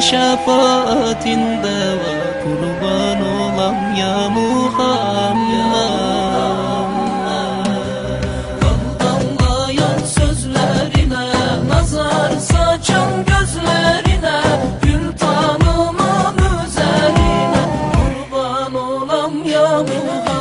şefaatinde var kurban olam ya Muhammed Damlayan sözlerine Nazar saçan gözlerine Gül tanımam üzerine Kurban olam ya Muhammed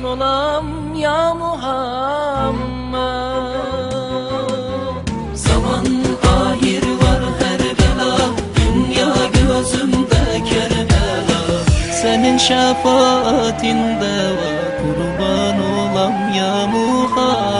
kurban olam ya Muhammed. Zaman ahir var her bela Dünya gözümde kerbela Senin şefaatinde var Kurban olam ya Muhammed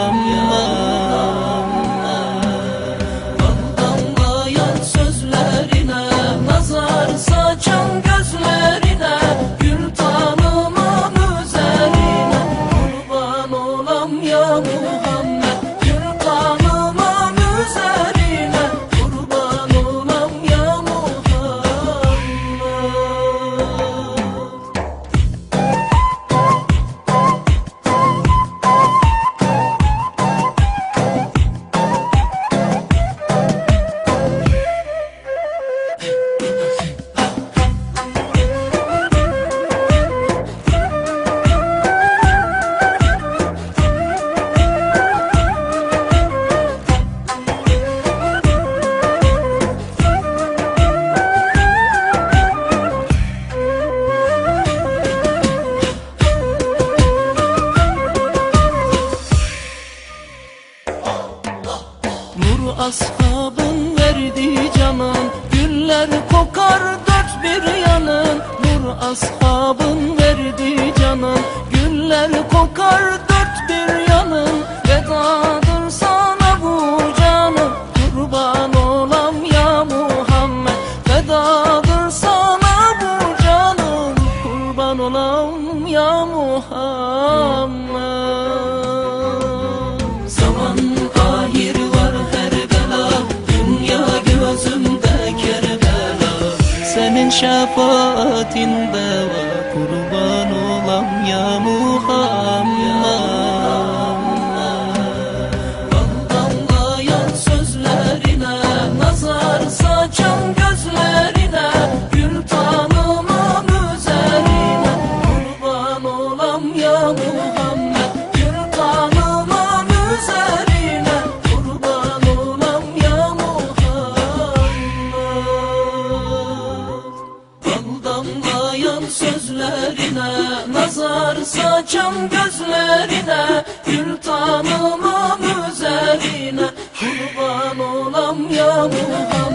ashabın verdiği canın Güller kokar dört bir yanın. Nur ashabın şefaatinde var Kurban olam ya Muhammed damlayan sözlerine Nazar saçan gözlerine Gül tanımam üzerine. Kurban olam ya Muhammed